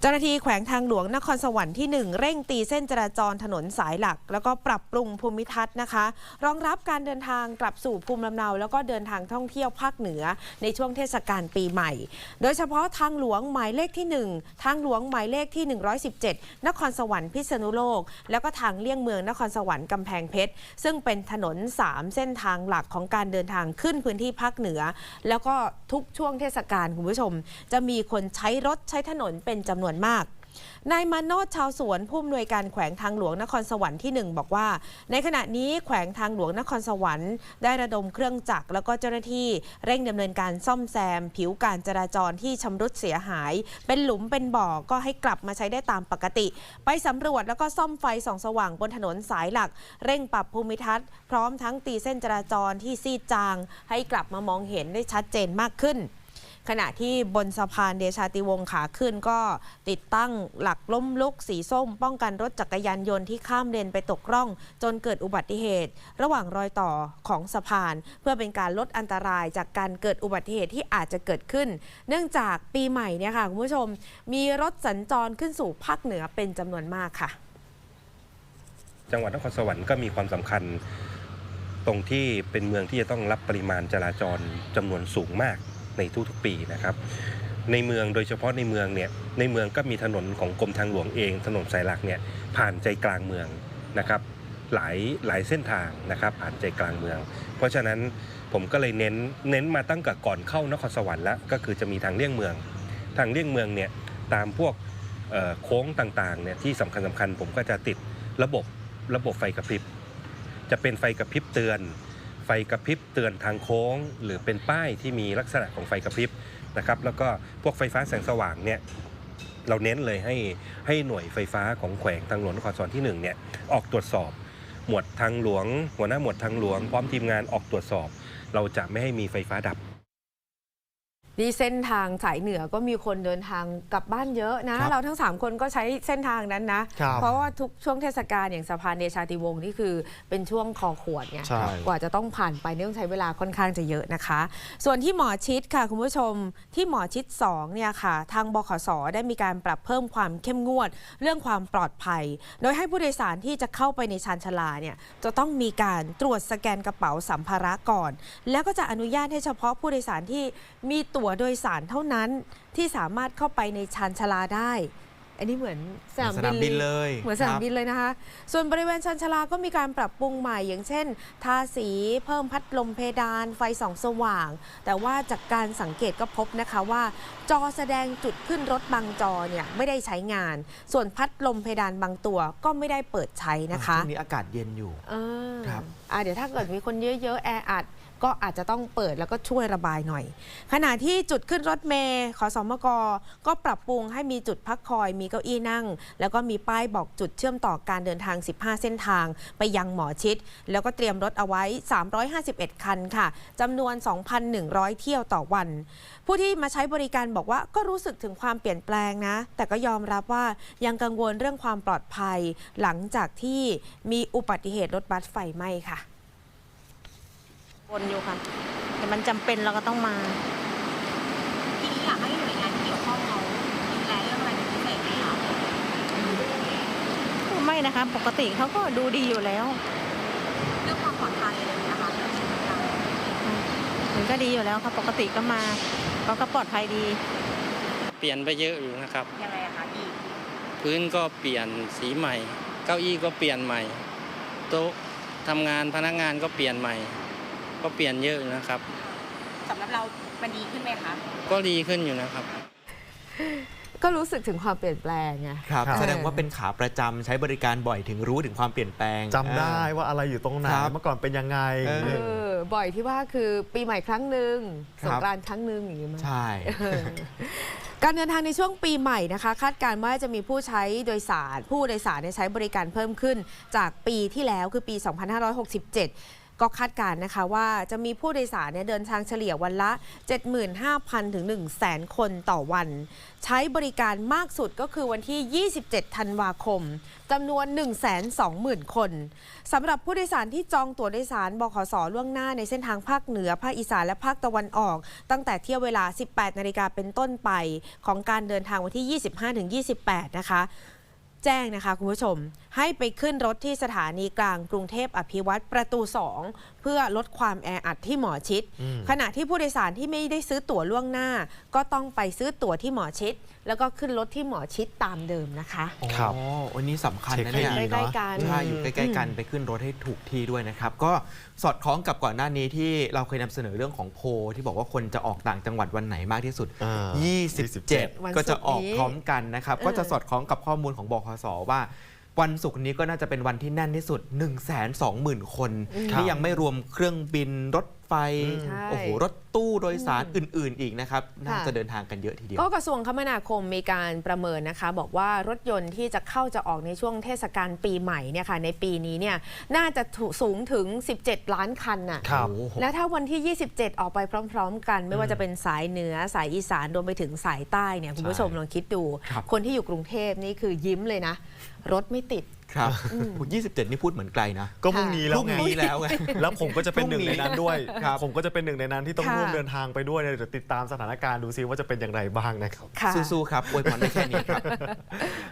เจ้าหน้าที่แขวงทางหลวงนครสวรรค์ที่ 1 เร่งตีเส้นจราจรถนนสายหลัก แล้วก็ปรับปรุงภูมิทัศน์นะคะ รองรับการเดินทางกลับสู่ภูมิลำเนา แล้วก็เดินทางท่องเที่ยวภาคเหนือในช่วงเทศกาลปีใหม่ โดยเฉพาะทางหลวงหมายเลขที่ 1 ทางหลวงหมายเลขที่ 117 นครสวรรค์พิษณุโลก แล้วก็ทางเลี่ยงเมืองนครสวรรค์กำแพงเพชรซึ่งเป็นถนน 3 เส้นทางหลักของการเดินทางขึ้นพื้นที่ภาคเหนือ แล้วก็ทุกช่วงเทศกาลคุณผู้ชม จะมีคนใช้รถใช้ถนนเป็นจำนวนมากนายมาโนดชาวสวนผู้อำนวยการแขวงทางหลวงนครสวรรค์ที่ 1 บอกว่า ในขณะนี้แขวงทางหลวงนครสวรรค์ได้ระดมเครื่องจักรแล้วก็เจ้าหน้าที่เร่งดำเนินการซ่อมแซม ผิวการจราจรที่ชำรุดเสียหาย เป็นหลุมเป็นบ่อก็ให้กลับมาใช้ได้ตามปกติ ไปสำรวจแล้วก็ซ่อมไฟส่องสว่างบนถนนสายหลัก เร่งปรับภูมิทัศน์พร้อมทั้งตีเส้นจราจรที่ซีดจาง ให้กลับมามองเห็นได้ชัดเจนมากขึ้น ขณะที่บนสะพานเดชาติวงศ์ขาขึ้นก็ติดตั้งหลักล้มลุกสีส้ม ป้องกันรถจักรยานยนต์ที่ข้ามเลนไปตกร่อง จนเกิดอุบัติเหตุ ระหว่างรอยต่อของสะพาน เพื่อเป็นการลดอันตรายจากการเกิดอุบัติเหตุที่อาจจะเกิดขึ้น เนื่องจากปีใหม่เนี่ยค่ะคุณผู้ชม มีรถสัญจรขึ้นสู่ภาคเหนือเป็นจำนวนมากค่ะ จังหวัดนครสวรรค์ก็มีความสำคัญ ตรงที่เป็นเมืองที่จะต้องรับปริมาณจราจรจำนวนสูงมาก ในทุกๆปีนะครับ ในเมืองโดยเฉพาะในเมืองเนี่ยในเมืองก็มีถนนของกรมทางหลวงเอง ถนนสายหลักเนี่ยผ่านใจกลางเมืองนะครับหลายหลายเส้นทางนะครับผ่านใจกลางเมือง เพราะฉะนั้นผมก็เลยเน้นเน้นมาตั้งแต่ก่อนเข้านครสวรรค์แล้วก็คือจะมีทางเลี่ยงเมือง ทางเลี่ยงเมืองเนี่ยตามพวกโค้งต่างๆเนี่ยที่สำคัญสำคัญผมก็จะติดระบบระบบไฟกระพริบ จะเป็นไฟกระพริบเตือน ไฟกระพริบเตือนทางโค้ง หรือเป็นป้ายที่มีลักษณะของไฟกระพริบนะครับแล้วก็พวกไฟฟ้าแสงสว่างเนี่ยเราเน้นเลยให้ให้หน่วยไฟฟ้าของแขวงทางหลวงนครสวรรค์ที่หนึ่งเนี่ยออกตรวจสอบ หมวดทางหลวง หัวหน้าหมวดทางหลวง พร้อมทีมงานออกตรวจสอบ เราจะไม่ให้มีไฟฟ้าดับ นี่เส้นทางสายเหนือก็มีคนเดินทางกลับบ้านเยอะนะ ครับเราทั้ง 3 คนก็ใช้เส้นทางนั้นนะ ครับเพราะว่าทุกช่วงเทศกาลอย่างสะพานเดชาติวงศ์นี่คือเป็นช่วงคอขวดไงใช่ กว่าจะต้องผ่านไปเนี่ยต้องใช้เวลาค่อนข้างจะเยอะนะคะ ส่วนที่หมอชิดค่ะคุณผู้ชมที่หมอชิด2เนี่ยค่ะ ทางบขสได้มีการปรับเพิ่มความเข้มงวด เรื่องความปลอดภัย โดยให้ผู้โดยสารที่จะเข้าไปในชานชาลาเนี่ยจะต้องมีการตรวจสแกนกระเป๋าสัมภาระก่อน แล้วก็จะอนุญาตให้เฉพาะผู้โดยสารที่มีตั๋วโดยสารเท่านั้นที่สามารถเข้าไปในชานชาลาได้ อันนี้เหมือนสนามสนามบิบินนเลยเหมือนสนามบินเลยนะคะ ส่วนบริเวณชันชาลาก็มีการปรับปรุงใหม่ อย่างเช่น ทาสีเพิ่มพัดลมเพดาน ไฟส่องสว่าง แต่ว่าจากการสังเกตก็พบนะคะว่า จอแสดงจุดขึ้นรถบางจอเนี่ยไม่ได้ใช้งาน ส่วนพัดลมเพดานบางตัวก็ไม่ได้เปิดใช้นะคะช่วงนี้อากาศเย็นอยู่เออครับอะเดี๋ยวถ้าเกิดมีคนเยอะๆ แออัดก็อาจจะต้องเปิดแล้วก็ช่วยระบายหน่อย ขณะที่จุดขึ้นรถเมย์ขอสมกก็ปรับปรุงให้มีจุดพักคอย มีเก้าอี้นั่ง แล้วก็มีป้ายบอกจุดเชื่อมต่อการเดินทาง 15 เส้นทาง ไปยังหมอชิด แล้วก็เตรียมรถเอาไว้ 351 คันค่ะจำนวน 2,100 เที่ยวต่อวัน ผู้ที่มาใช้บริการบอกว่าก็รู้สึกถึงความเปลี่ยนแปลงนะ แต่ก็ยอมรับว่ายังกังวลเรื่องความปลอดภัย หลังจากที่มีอุบัติเหตุรถบัสไฟไหม้ค่ะ วนอยู่ค่ะ แต่มันจำเป็นเราก็ต้องมาทีนี้อยากให้หน่วยงานที่เกี่ยวข้องเขาดูแลเรื่องอะไรเป็นพิเศษไหมคะไม่นะคะ ปกติเขาก็ดูดีอยู่แล้ว เรื่องความปลอดภัยอะไรอย่างเงี้ยค่ะมันก็ดีอยู่แล้วค่ะปกติก็มาเขาก็ปลอดภัยดี เปลี่ยนไปเยอะอยู่นะครับยังไงอะคะอีกพื้นก็เปลี่ยนสีใหม่ เก้าอี้ก็เปลี่ยนใหม่ โต๊ะทำงานพนักงานก็เปลี่ยนใหม่ ก็เปลี่ยนเยอะอยู่นะครับ สำหรับเรา มันดีขึ้นไหมคะ ก็ดีขึ้นอยู่นะครับ ก็รู้สึกถึงความเปลี่ยนแปลงไง ครับครับ แสดงว่าเป็นขาประจำใช้บริการบ่อยถึงรู้ถึงความเปลี่ยนแปลง จำได้ว่าอะไรอยู่ตรงไหนครับเมื่อก่อนเป็นยังไง เออ เออ บ่อยที่ว่าคือปีใหม่ครั้งหนึ่งคสรับ งกรานต์ครั้งหนึ่งอย่างนี้มั้ย ใช่เออการเดินทางในช่วงปีใหม่นะคะ คาดการณ์ว่าจะมีผู้ใช้โดยสาร ผู้โดยสารเนี่ยใช้บริการเพิ่มขึ้นจากปีที่แล้วคือปี 2567 ก็คาดการณ์นะคะว่าจะมีผู้โดยสารเนี่ยเดินทางเฉลี่ยวันละ 75,000 ถึง 100,000 คนต่อวัน ใช้บริการมากสุดก็คือวันที่ 27 ธันวาคมจำนวน 120,000 คนสำหรับผู้โดยสารที่จองตั๋วโดยสารบขสล่วงหน้าในเส้นทางภาคเหนือ ภาคอีสานและภาคตะวันออก ตั้งแต่เที่ยวเวลา 18 นาฬิกาเป็นต้นไป ของการเดินทางวันที่ 25-28 นะคะ จ้งนะคะคุณผู้ชม ให้ไปขึ้นรถที่สถานีกลางกรุงเทพอภิวัตรประตู 2 เพื่อลดความแออัดที่หมอชิดอืมขณะที่ผู้โดยสารที่ไม่ได้ซื้อตั๋วล่วงหน้า ก็ต้องไปซื้อตั๋วที่หมอชิด แล้วก็ขึ้นรถที่หมอชิดตามเดิมนะคะครับอ๋อวันนี้สำคัญนะเช็เนี่ยคให้ดีใกล้ๆกันใช่อยู่ใกล้ๆกันไปขึ้นรถให้ถูกที่ด้วยนะครับ ก็สอดคล้องกับก่อนหน้านี้ที่เราเคยนำเสนอเรื่องของโพลที่บอกว่าคนจะออกต่างจังหวัดวันไหนมากที่สุดอ่า27 ก็จะออกพร้อมกันนะครับเออก็จะสอดคล้องกับข้อมูลของบคสว่าวันศุกร์นี้ก็น่าจะเป็นวันที่แน่นที่สุด 1 2 0 0 0 0 คนครับนี่ยังไม่รวมเครื่องบินรถ ไฟ ใช่ โอ้โห รถตู้โดยสารอื่น ๆ อีกนะครับ น่าค่ะจะเดินทางกันเยอะทีเดียว ก็กระทรวงคมนาคมมีการประเมินนะคะ บอกว่ารถยนต์ที่จะเข้าจะออกในช่วงเทศกาลปีใหม่เนี่ยค่ะในปีนี้เนี่ยน่าจะถูกสูงถึง 17 ล้านคันน่ะ ครับ โอ้โห แล้วถ้าวันที่ 27 ออกไปพร้อม ๆ กัน ไม่ว่าจะเป็นสายเหนือสายอีสานรวมไปถึงสายใต้เนี่ยคุณผู้ชมลองคิดดู ครับ คนที่อยู่กรุงเทพนี่คือยิ้มเลยนะ รถไม่ติด ครับ27นี่พูดเหมือนไกลนะ ก็พรุ่งนี้พแล้วรุ่งไง นี้แล้วไง แล้วผมก็จะเป็นหนึ่งในนั้นด้วย ครับ ผมก็จะเป็นหนึ่งในนั้นที่ต้องค่ะ ร่วมเดินทางไปด้วยเดี๋ยวติดตามสถานการณ์ดูซิว่าจะเป็นอย่างไรบ้างนะครับ ค่ะ สู้ๆครับอวยพรได้แค่นี้ครับ